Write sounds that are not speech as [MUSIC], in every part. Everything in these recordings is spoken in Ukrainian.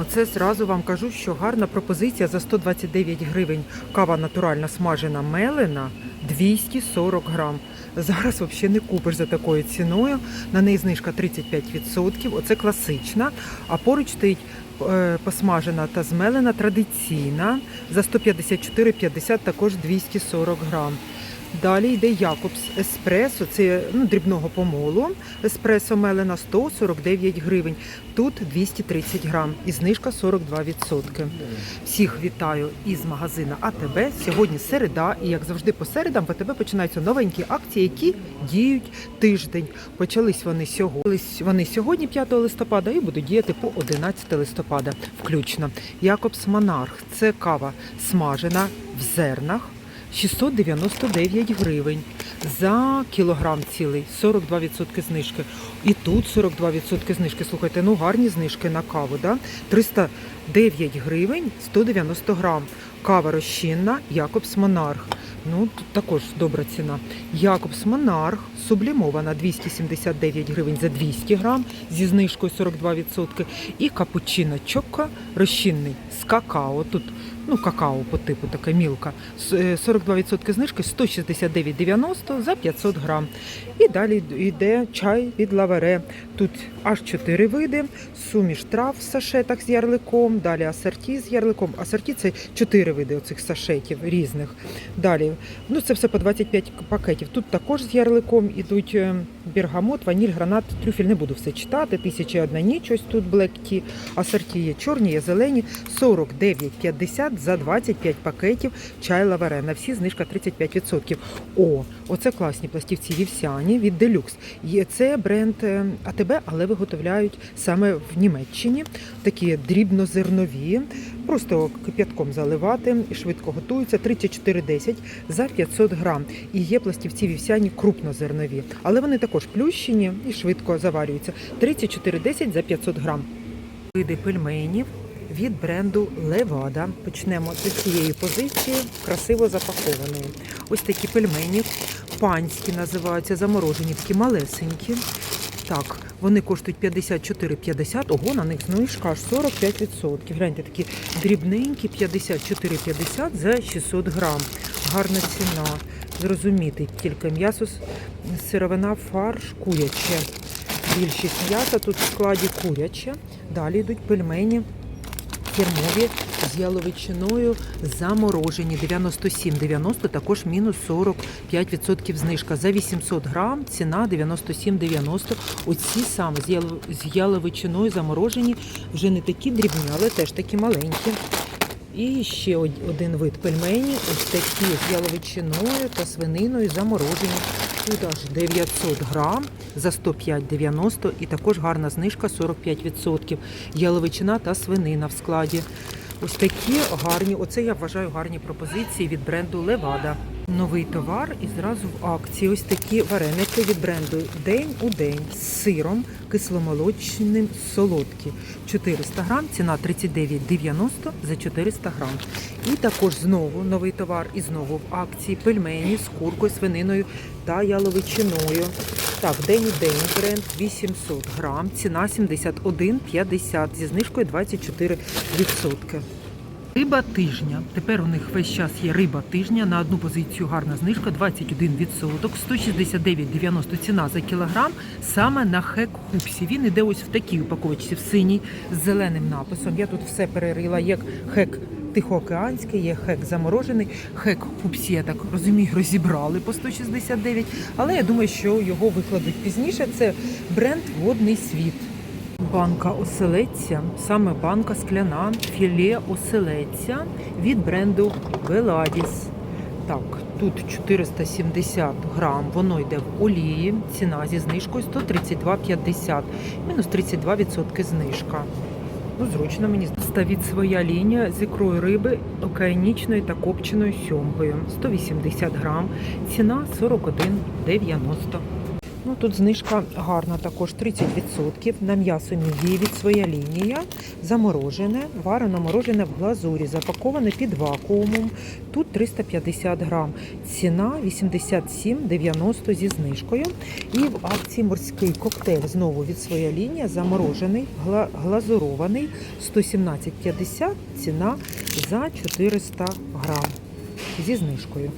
Оце зразу вам кажу, що гарна пропозиція за 129 гривень. Кава натуральна смажена мелена 240 грам. Зараз взагалі не купиш за такою ціною. На неї знижка 35%. Оце класична. А поруч стоїть е, посмажена та змелена традиційна за 154,50 також 240 грам. Далі йде Якобс Еспресо, це ну, дрібного помолу. Еспресо мелена 149 гривень. Тут 230 грам і знижка 42%. Всіх вітаю із магазина АТБ. Сьогодні середа, і як завжди по середам в АТБ починаються новенькі акції, які діють тиждень. Почались вони сьогодні. Вони сьогодні, 5 листопада, і будуть діяти по 11 листопада, включно. Якобс Монарх це кава смажена в зернах. 699 гривень за кілограм цілий, 42% знижки. І тут 42% знижки. Слухайте, ну гарні знижки на каву, да? 309 гривень 190 грам. Кава розчинна, Якобс Монарх. Ну, тут також добра ціна. Якобс Монарх сублімована 279 гривень за 200 грам зі знижкою 42%. І капучино чокко розчинний з какао. Тут ну, какао по типу така мілка. С- е, 42% знижки 169,90 за 500 грам. І далі йде чай від лаваре. Тут аж 4 види, суміш трав в сашетах з ярликом, далі асорті з ярликом. Асорті це 4 види оцих сашетів різних. Далі, ну це все по 25 пакетів. Тут також з ярликом ідуть е, бергамот, ваніль, гранат, трюфель. Не буду все читати. Тисяча одна ніч, ось тут Tea. Асорті є чорні, є зелені. 49,50 за 25 пакетів чай лаваре. На всі знижка 35%. О, оце класні пластівці вівсяні від Deluxe. Це бренд е, АТБ, але виготовляють саме в Німеччині. Такі дрібнозернові. Просто кип'ятком заливати швидко готуються. 34,10 за 500 грам. І є пластівці вівсяні крупнозернові, але вони також плющені і швидко заварюються. 34,10 за 500 грам. Види пельменів від бренду Левада. Почнемо з цієї позиції, красиво запакованої. Ось такі пельмені, панські називаються, заморожені, такі малесенькі. Так, вони коштують 54,50, ого, на них знижка аж 45%. Гляньте, такі дрібненькі, 54,50 за 600 грам. Гарна ціна. Зрозуміти тільки м'ясо, сировина, фарш, куряче. Більшість м'яса тут в складі куряче. Далі йдуть пельмені фірмові з яловичиною заморожені 97,90, також мінус 45% знижка. За 800 грам ціна 97,90. Оці саме з яловичиною заморожені, вже не такі дрібні, але теж такі маленькі. І ще один вид пельмені, ось такі з яловичиною та свининою заморожені. Тут аж 900 грам за 105,90 і також гарна знижка 45%. Яловичина та свинина в складі. Ось такі гарні, оце я вважаю гарні пропозиції від бренду Левада. Новий товар і зразу в акції. Ось такі вареники від бренду День у день з сиром кисломолочним солодкі. 400 грам, ціна 39,90 за 400 грам. І також знову новий товар і знову в акції пельмені з куркою, свининою та яловичиною. Так, день у день бренд 800 грам, ціна 71,50 зі знижкою 24%. Риба тижня. Тепер у них весь час є риба тижня. На одну позицію гарна знижка 21%, 169,90 ціна за кілограм. Саме на хек хупсі. Він іде ось в такій упаковочці, в синій з зеленим написом. Я тут все перерила, як хек тихоокеанський, є хек заморожений, хек хупсі, я так розумію, розібрали по 169. Але я думаю, що його викладуть пізніше. Це бренд Водний світ. Банка оселедця, саме банка скляна, філе оселедця від бренду Веладіс. Так, тут 470 грам, воно йде в олії, ціна зі знижкою 132,50, мінус 32% знижка. Ну, зручно мені ставить своя лінія з ікрою риби океанічною та копченою сьомкою. 180 грам, ціна 41,90. Тут знижка гарна також 30%. На м'ясо мідії від своя лінія. Заморожене, варено морожене в глазурі, запаковане під вакуумом. Тут 350 грам. Ціна 87,90 зі знижкою. І в акції морський коктейль знову від своя лінія. Заморожений, гла- глазурований 117,50. Ціна за 400 грам зі знижкою.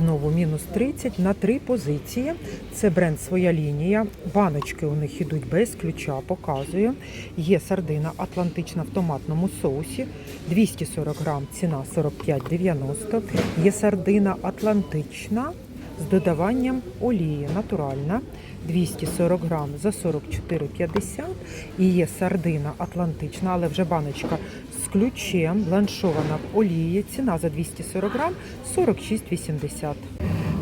Знову мінус 30 на три позиції. Це бренд своя лінія. Баночки у них йдуть без ключа, показую. Є сардина Атлантична в томатному соусі. 240 грам, ціна 45,90. Є сардина Атлантична з додаванням олії натуральна. 240 грам за 44,50. І є сардина Атлантична, але вже баночка ключем, бланшована в олії. Ціна за 240 грам 46,80.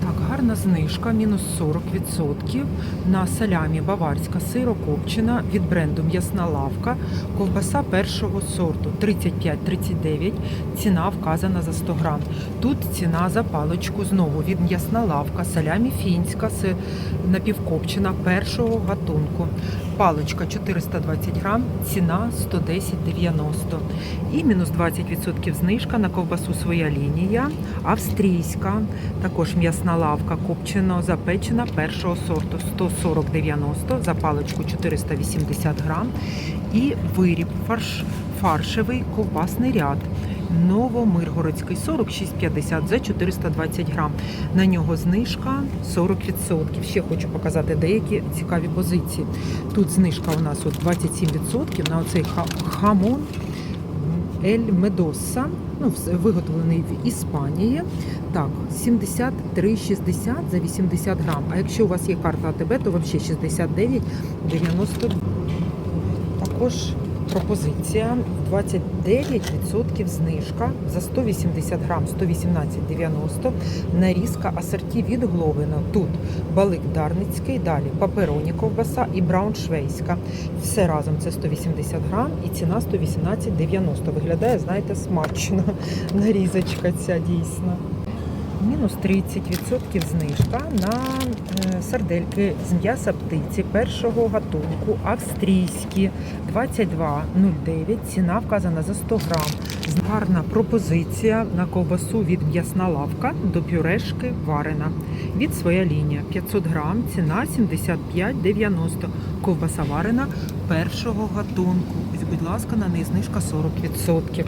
Так, гарна знижка, мінус 40% на салямі баварська сирокопчена від бренду М'ясна лавка. Ковбаса першого сорту 35,39. Ціна вказана за 100 грам. Тут ціна за паличку знову від М'ясна лавка, салямі фінська, це напівкопчена першого гатунку. Паличка 420 грам, ціна 110,90. І мінус 20% знижка на ковбасу своя лінія, австрійська, також м'ясна лавка копчено запечена першого сорту 140,90, за паличку 480 грам. І виріб фарш, фаршевий ковбасний ряд. Новомиргородський 46,50 за 420 грам. На нього знижка 40%. Ще хочу показати деякі цікаві позиції. Тут знижка у нас от 27% на оцей хамон Ель Медоса, ну, виготовлений в Іспанії. Так, 73,60 за 80 грам. А якщо у вас є карта АТБ, то взагалі 69,90. Також пропозиція 29% знижка за 180 грам 118,90 нарізка асорті від Гловина. Тут балик Дарницький, далі папероні ковбаса і брауншвейська. Все разом це 180 грам і ціна 118,90. Виглядає, знаєте, смачно. Нарізочка ця дійсно. Мінус 30% знижка на сардельки з м'яса птиці першого гатунку, австрійські 22,09. Ціна вказана за 100 грам. Гарна пропозиція на ковбасу від м'ясна лавка до пюрешки варена. Від своя лінія 500 грам, ціна 75,90. Ковбаса варена першого гатунку. Будь ласка, на неї знижка 40%.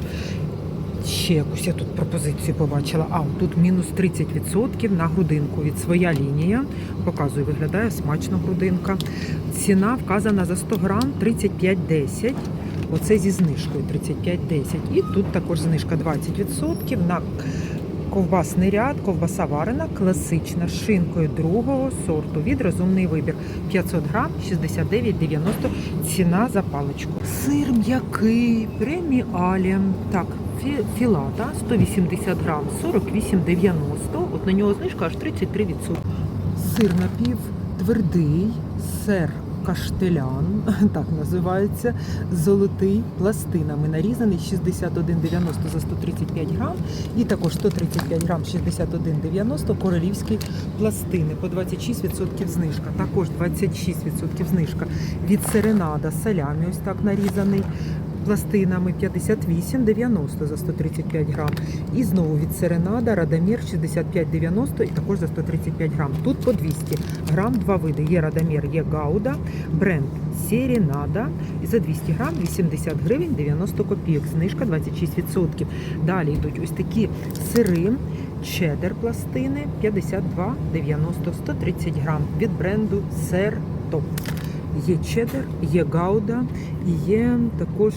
Ще якусь я тут пропозицію побачила. А, тут мінус 30% на грудинку від своя лінія. Показую, виглядає смачно грудинка. Ціна вказана за 100 грам 35,10. Оце зі знижкою 35,10. І тут також знижка 20% на ковбасний ряд, ковбаса варена, класична шинкою другого сорту від розумний вибір. 500 грам 69,90 ціна за паличку. Сир м'який, преміалі. Так, філата 180 грам 48,90. От на нього знижка аж 33%. Сир напів твердий, сир каштелян, [LAUGHS] так називається, золотий пластинами нарізаний 61,90 за 135 грам і також 135 грам 61,90 королівські пластини по 26% знижка. Також 26% знижка від серенада салямі, ось так нарізаний. Пластинами 58,90 за 135 грам. І знову від серенада Радомір 65,90 і також за 135 грам. Тут по 200 грам два види. Є Радомір, є Гауда, бренд Серенада. І за 200 грам 80 гривень 90 копійок. Знижка 26%. Далі йдуть ось такі сири. Чеддер пластини 52,90 130 грам від бренду Сер Топ. Є чедер, є гауда і є також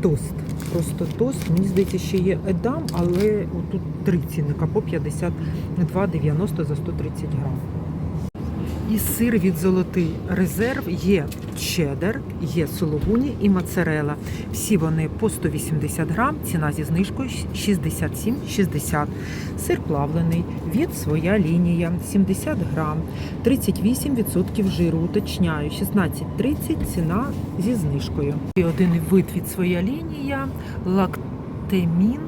тост. Просто тост. Мені здається, ще є едам, але тут три цінника по 52,90 за 130 грам. І сир від золотий резерв є чеддер, є сологуні і моцарела. Всі вони по 180 грам, ціна зі знижкою 67,60. Сир плавлений від своя лінія 70 грам, 38% жиру. Уточняю, 16,30 ціна зі знижкою. І один вид від своя лінія лактемін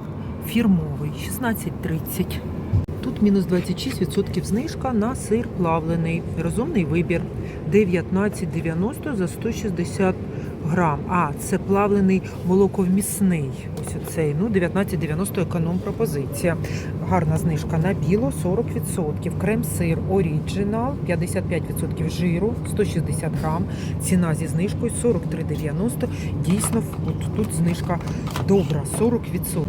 фірмовий 16,30. Тут мінус 26% знижка на сир плавлений. Розумний вибір. 19,90 за 160 грам. А, це плавлений молоковмісний. Ось оцей. Ну, 19,90 економ пропозиція. Гарна знижка на біло 40%. Крем-сир Оріджинал 55% жиру, 160 грам. Ціна зі знижкою 43,90. Дійсно, от тут знижка добра 40%.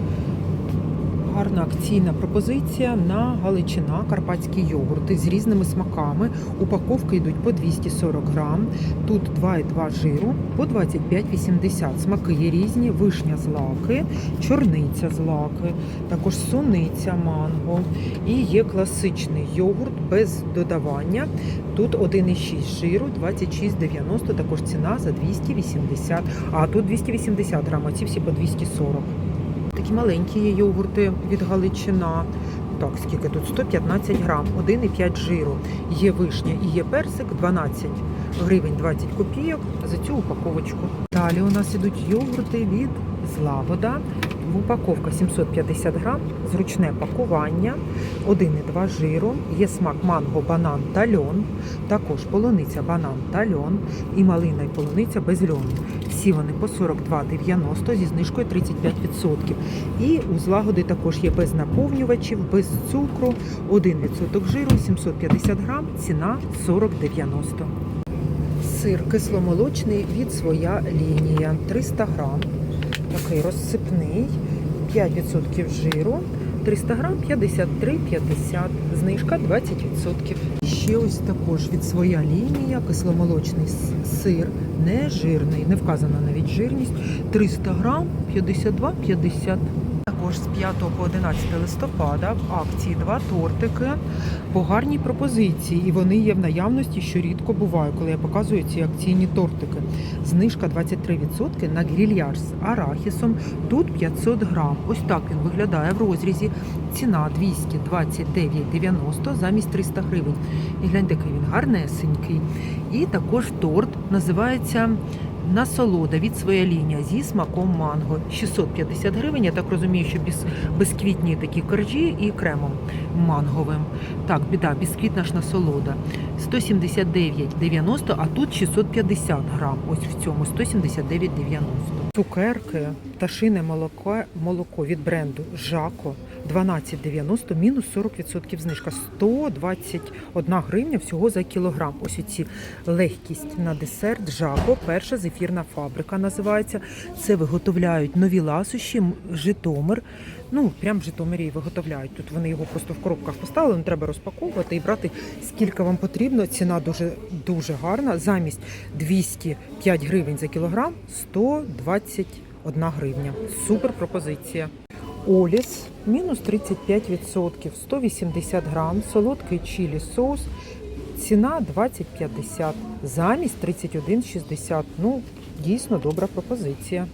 Гарна акційна пропозиція на Галичина, карпатські йогурти з різними смаками. Упаковки йдуть по 240 грам. Тут 2,2 жиру по 25,80. Смаки є різні: вишня з лаки, чорниця з лаки, також суниця манго. І є класичний йогурт без додавання. Тут 1,6 жиру, 26,90. Також ціна за 280. А тут 280 грам, а ці всі по 240. Такі маленькі йогурти від Галичина. Так, скільки тут? 115 грам, 1,5 жиру. Є вишня і є персик, 12 гривень 20 копійок за цю упаковочку. Далі у нас ідуть йогурти від Злавода. Упаковка 750 грам, зручне пакування, 1,2 жиру, є смак манго, банан та льон, також полуниця, банан та льон. І малина і полуниця без льону. Всі вони по 42,90 зі знижкою 35%. І у злагоди також є без наповнювачів, без цукру, 1% жиру, 750 грам, ціна 40,90. Сир кисломолочний від своя лінія 300 грам. Такий розсипний, 5% жиру, 300 грам 53,50, знижка 20%. Ще ось також від своя лінія, кисломолочний сир, не жирний, не вказана навіть жирність, 300 грам 52,50. Також з 5 по 11 листопада в акції два тортики по гарній пропозиції, і вони є в наявності, що рідко буває, коли я показую ці акційні тортики. Знижка 23% на грільяж з арахісом. Тут 500 грам. Ось так він виглядає в розрізі. Ціна 229,90 замість 300 гривень. І гляньте, який він гарнесенький. І також торт називається Насолода від своя лінія зі смаком манго. 650 гривень. Я так розумію, що без, безквітні такі коржі і кремом манговим. Так, біда, бісквітна ж насолода. 179,90, а тут 650 грам. Ось в цьому 179,90. Цукерки, пташине молоко, молоко від бренду Жако 12,90, мінус 40% знижка. 121 гривня всього за кілограм. Ось оці легкість на десерт Жако, перша зефірна фабрика називається. Це виготовляють нові ласощі, Житомир. Ну, прям в Житомирі виготовляють. Тут вони його просто в коробках поставили, не треба розпаковувати і брати скільки вам потрібно. Ціна дуже дуже гарна. Замість 205 гривень за кілограм 121 гривня. Супер пропозиція. Оліс мінус 35%, 180 грам, солодкий чилі соус. Ціна 20,50, замість 31,60. Ну, дійсно добра пропозиція.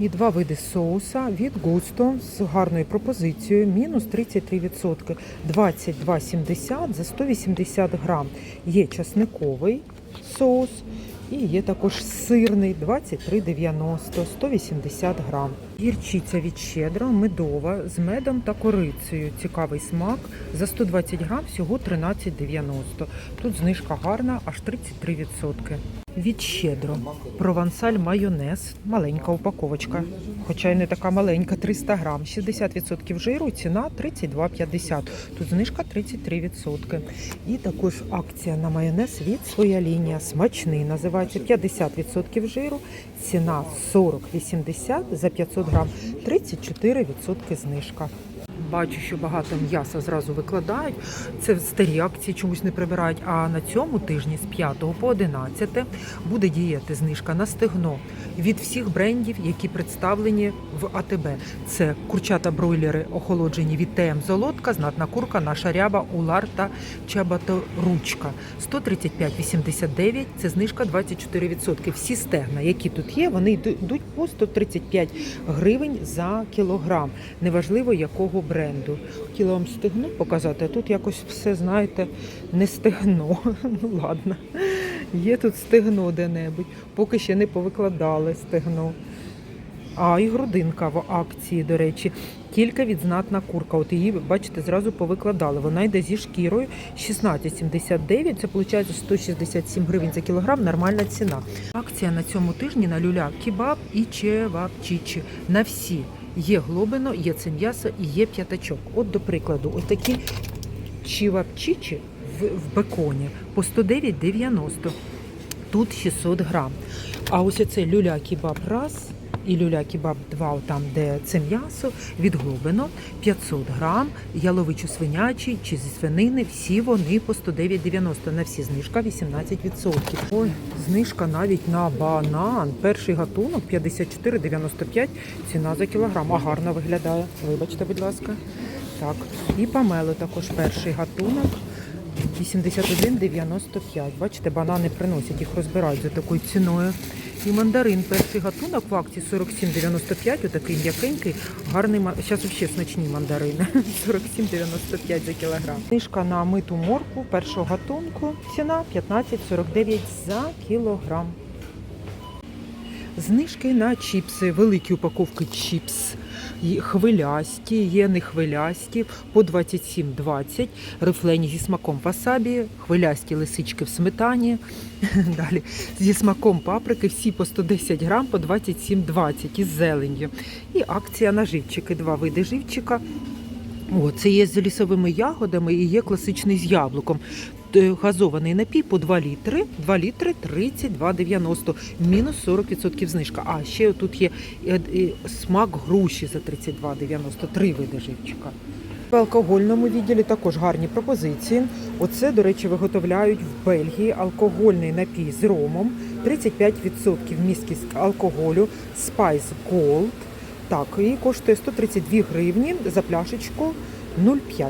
І два види соуса від Густо з гарною пропозицією, мінус 33%, 22,70 за 180 грам. Є часниковий соус і є також сирний 23,90, 180 грам. Гірчиця від щедра, медова з медом та корицею. Цікавий смак. За 120 грам всього 13,90. Тут знижка гарна, аж 33%. Від щедро. Провансаль майонез, маленька упаковочка. Хоча й не така маленька, 300 грам. 60% жиру, ціна 32,50. Тут знижка 33%. І також акція на майонез від своя лінія. Смачний називається 50% жиру, ціна 40,80 за 500 грам, 34% знижка. Бачу, що багато м'яса зразу викладають. Це старі акції чомусь не прибирають. А на цьому тижні з 5 по 11 буде діяти знижка на стегно від всіх брендів, які представлені в АТБ. Це курчата бройлери охолоджені від ТМ Золотка, знатна курка, наша ряба, улар та чабаторучка. 135,89 – це знижка 24%. Всі стегна, які тут є, вони йдуть по 135 гривень за кілограм. Неважливо якого бренду. Хотіла вам стегно показати, а тут якось все, знаєте, не стегно. [LAUGHS] Ну ладно. Є тут стегно де-небудь. Поки ще не повикладали стегно. А і грудинка в акції, до речі, тільки відзнатна курка. От її, бачите, зразу повикладали. Вона йде зі шкірою 16,79. Це виходить 167 гривень за кілограм. Нормальна ціна. Акція на цьому тижні на люля кебаб і чевапчичі. На всі. Є глобино, є це м'ясо і є п'ятачок. От, до прикладу, отакі чівапчичі в, в беконі по 109,90. Тут 600 грам. А ось оце люля кібаб раз і люля кебаб 2, там де це м'ясо, від глобино 500 грам, яловичу свинячий чи зі свинини, всі вони по 109,90. На всі знижка 18%. Ой, знижка навіть на банан. Перший гатунок 54,95 ціна за кілограм. А гарно виглядає. Вибачте, будь ласка. Так, і помело також перший гатунок. 81,95. Бачите, банани приносять, їх розбирають за такою ціною. І мандарин перший гатунок в акції 47,95, отакий м'якенький, гарний. Зараз взагалі смачні мандарини. [LAUGHS] 47,95 за кілограм. Книжка на миту морку першого гатунку. Ціна 15,49 за кілограм. Знижки на чіпси, великі упаковки чіпс. Хвилясті, є не хвилясті по 27,20, рифлені зі смаком васабі, хвилясті лисички в сметані. [LAUGHS] Далі зі смаком паприки, всі по 110 грам по 27,20 із зеленню. І акція на живчики, два види живчика. О, це є з лісовими ягодами і є класичний з яблуком. Т- Газований напій по 2 літри, 2 літри 32,90, мінус 40% знижка. А ще тут є е, е, смак груші за 32,90, три види живчика. В алкогольному відділі також гарні пропозиції. Оце, до речі, виготовляють в Бельгії алкогольний напій з ромом, 35% місткість алкоголю, Spice Gold. Так, і коштує 132 гривні за пляшечку 0,5.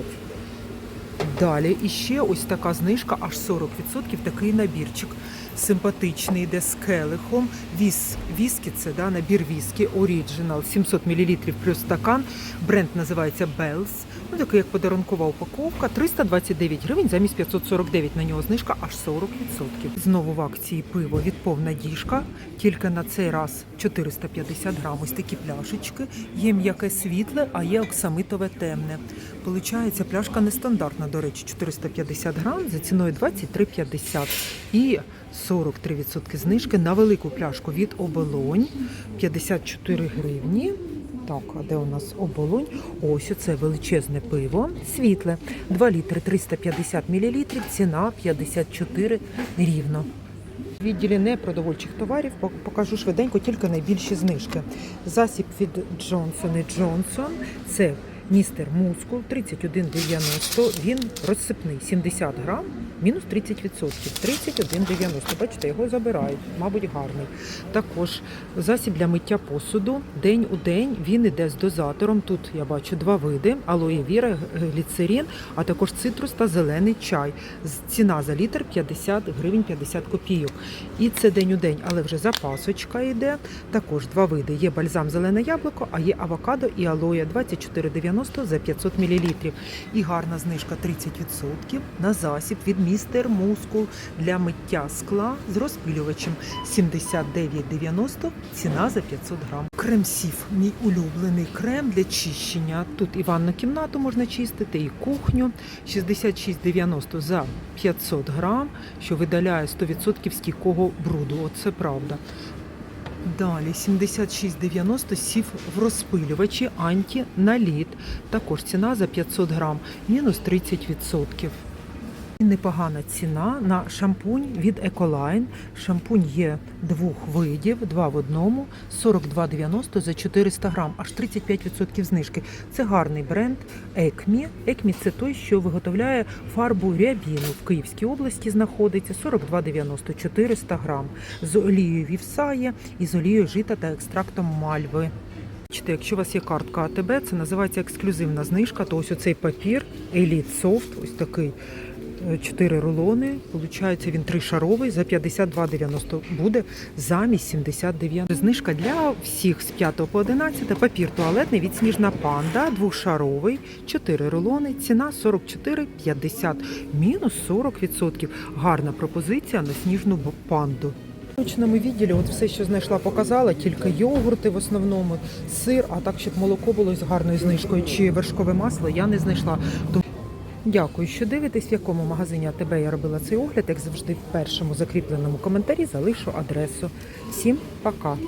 Далі іще ось така знижка, аж 40%, такий набірчик. Симпатичний, йде з келихом. Віс, віскі це да, набір віскі, оріджинал, 700 мл плюс стакан. Бренд називається Bells. Ну, такий як подарункова упаковка. 329 гривень, замість 549 на нього знижка аж 40%. Знову в акції пиво від повна діжка, тільки на цей раз 450 грам. Ось такі пляшечки. Є м'яке світле, а є оксамитове темне. Получається, пляшка нестандартна, до речі, 450 грам за ціною 23,50. І 43% знижки на велику пляшку від оболонь 54 гривні. Так, де у нас оболонь? Ось оце величезне пиво, світле, 2 літри 350 мл, ціна 54 рівно. В відділі непродовольчих товарів покажу швиденько тільки найбільші знижки. Засіб від Johnson Johnson – це містер Мускул 31,90. Він розсипний 70 грам, мінус 30%. 31,90. Бачите, його забирають, мабуть, гарний. Також засіб для миття посуду. День у день він іде з дозатором. Тут я бачу два види: алоє віра, гліцерин, а також цитрус та зелений чай. Ціна за літр 50 гривень 50 копійок. І це день у день, але вже запасочка йде. Також два види. Є бальзам зелене яблуко, а є авокадо і алоє 24,90 за 500 мл. І гарна знижка 30% на засіб від містер Мускул для миття скла з розпилювачем 79,90 ціна за 500 грам. Крем-сіф, мій улюблений крем для чищення. Тут і ванну кімнату можна чистити, і кухню. 66,90 за 500 грам, що видаляє 100% стійкого бруду. Оце правда. Далі 76,90 сів в розпилювачі антиналіт. Також ціна за 500 грам, мінус 30%. Непогана ціна на шампунь від Ecoline. Шампунь є двох видів, два в одному, 42,90 за 400 грам, аж 35% знижки. Це гарний бренд Екмі. Екмі це той, що виготовляє фарбу рябіну. В Київській області знаходиться 42,90 400 грам. З олією вівса є і з олією жита та екстрактом мальви. Бачите, якщо у вас є картка АТБ, це називається ексклюзивна знижка, то ось оцей папір Elite Soft, ось такий. 4 рулони, получається він тришаровий за 52,90 буде замість 79. Знижка для всіх з 5 по 11. Папір туалетний від Сніжна Панда, двошаровий, 4 рулони, ціна 44,50, мінус 40%. Гарна пропозиція на Сніжну панду. В молочному відділі от все, що знайшла, показала, тільки йогурти в основному, сир, а так, щоб молоко було з гарною знижкою чи вершкове масло, я не знайшла. Дякую, що дивитесь, в якому магазині АТБ я робила цей огляд. Як завжди, в першому закріпленому коментарі залишу адресу. Всім пока!